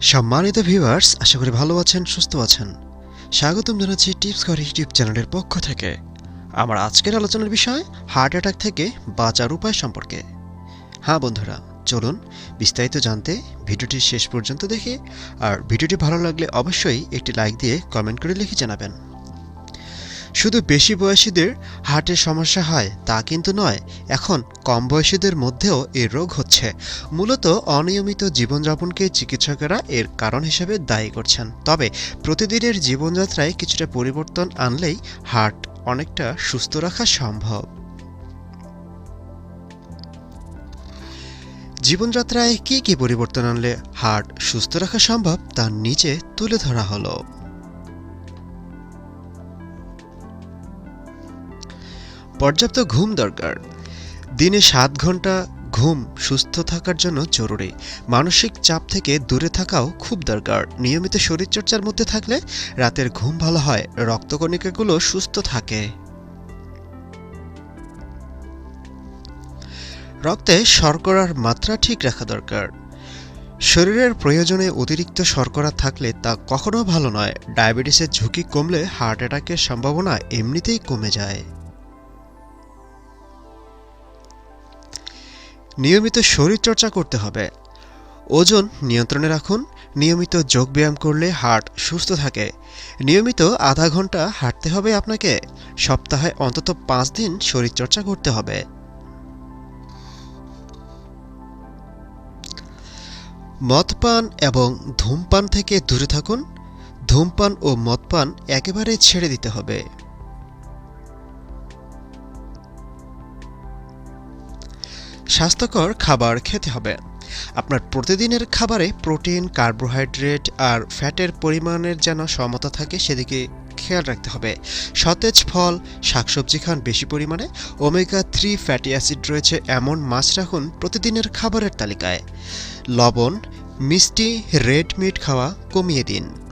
সম্মানিত ভিউয়ার্স আশা করি ভালো আছেন, সুস্থ আছেন। স্বাগতম জানাচ্ছি টিপস ঘর ইউটিউব চ্যানেলের পক্ষ থেকে। আমার আজকের আলোচনার বিষয় হার্ট অ্যাটাক থেকে বাঁচার উপায় সম্পর্কে। হ্যাঁ বন্ধুরা, চলুন বিস্তারিত জানতে ভিডিওটি শেষ পর্যন্ত দেখে, আর ভিডিওটি ভালো লাগলে অবশ্যই একটি লাইক দিয়ে কমেন্ট করে লিখে জানাবেন। শুধু বেশি বয়সীদের হার্টের সমস্যা হয় তা কিন্তু নয়, এখন কম বয়সীদের মধ্যেও এই রোগ হচ্ছে। মূলত অনিয়মিত জীবনযাপনকে চিকিৎসকেরা এর কারণ হিসেবে দায়ী করছেন। তবে প্রতিদিনের জীবনযাত্রায় কিছুটা পরিবর্তন আনলেই হার্ট অনেকটা সুস্থ রাখা সম্ভব। জীবনযাত্রায় কী কী পরিবর্তন আনলে হার্ট সুস্থ রাখা সম্ভব তা নিচে তুলে ধরা হলো। পর্যাপ্ত ঘুম দরকার। দিনে সাত ঘণ্টা ঘুম সুস্থ থাকার জন্য জরুরি। মানসিক চাপ থেকে দূরে থাকাও খুব দরকার। নিয়মিত শরীরচর্চার মধ্যে থাকলে রাতের ঘুম ভালো হয়, রক্তকণিকাগুলো সুস্থ থাকে। রক্তে শর্করার মাত্রা ঠিক রাখা দরকার। শরীরের প্রয়োজনে অতিরিক্ত শর্করা থাকলে তা কখনো ভালো নয়। ডায়াবেটিসের ঝুঁকি কমলে হার্ট অ্যাটাকের সম্ভাবনা এমনিতেই কমে যায়। নিয়মিত শরীরচর্চা করতে হবে। ওজন নিয়ন্ত্রণে রাখুন। নিয়মিত যোগব্যায়াম করলে হার্ট সুস্থ থাকে। নিয়মিত আধা ঘণ্টা হাঁটতে হবে আপনাকে। সপ্তাহে অন্তত পাঁচ দিন শরীরচর্চা করতে হবে। মদপান এবং ধূমপান থেকে দূরে থাকুন। ধূমপান ও মদপান একেবারে ছেড়ে দিতে হবে। স্বাস্থ্যকর খাবার খেতে হবে। আপনার প্রতিদিনের খাবারে প্রোটিন, কার্বোহাইড্রেট আর ফ্যাটের পরিমাণের যেন সমতা থাকে, সেদিকে খেয়াল রাখতে হবে। সতেজ ফল, শাকসবজি খান বেশি পরিমাণে। ওমেগা থ্রি ফ্যাটি অ্যাসিড রয়েছে এমন মাছ রাখুন প্রতিদিনের খাবারের তালিকায়। লবণ, মিষ্টি, রেড মিট খাওয়া কমিয়ে দিন।